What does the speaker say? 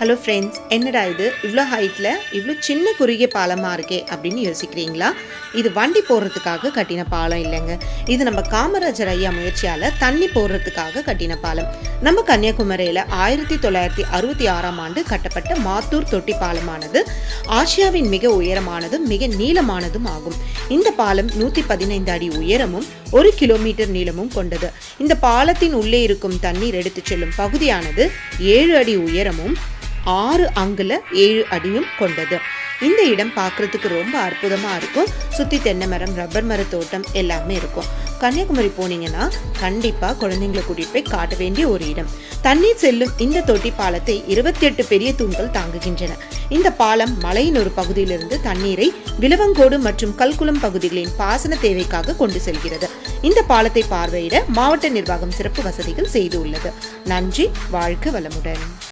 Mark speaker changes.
Speaker 1: Hello friends என்னடா இது? இவ்வளோ ஹைட்டில் இவ்வளோ சின்ன குறுகிய பாலமாக இருக்கே அப்படின்னு யோசிக்கிறீங்களா? இது வண்டி போடுறதுக்காக கட்டின பாலம் இல்லைங்க. இது நம்ம காமராஜர் ஐயா முயற்சியால் தண்ணி போடுறதுக்காக கட்டின பாலம். நம்ம கன்னியாகுமரியில் ஆயிரத்தி தொள்ளாயிரத்தி அறுபத்தி ஆறாம் ஆண்டு கட்டப்பட்ட மாத்தூர் தொட்டி பாலமானது ஆசியாவின் மிக உயரமானதும் மிக நீளமானதும் ஆகும். இந்த பாலம் நூற்றி பதினைந்து அடி உயரமும் ஒரு கிலோமீட்டர் நீளமும் கொண்டது. இந்த பாலத்தின் உள்ளே இருக்கும் தண்ணீர் எடுத்துச் செல்லும் பகுதியானது ஏழு அடி உயரமும் ஆறு அங்குல ஏழு அடியும் கொண்டது. இந்த இடம் பார்க்கறதுக்கு ரொம்ப அற்புதமாக இருக்கும். சுற்றி தென்னை மரம் ரப்பர் மர தோட்டம் எல்லாமே இருக்கும். கன்னியாகுமரி போனீங்கன்னா கண்டிப்பாக குழந்தைங்களை கூட்டிகிட்டு போய் காட்ட வேண்டிய ஒரு இடம். தண்ணீர் செல்லும் இந்த தொட்டி பாலத்தை இருபத்தி எட்டு பெரிய தூண்கள் தாங்குகின்றன. இந்த பாலம் மலையின் ஒரு பகுதியிலிருந்து தண்ணீரை விலவங்கோடு மற்றும் கல்குளம் பகுதிகளின் பாசன தேவைக்காக கொண்டு செல்கிறது. இந்த பாலத்தை பார்வையிட மாவட்ட நிர்வாகம் சிறப்பு வசதிகள் செய்துள்ளது. நன்றி வாழ்க வளமுடன்.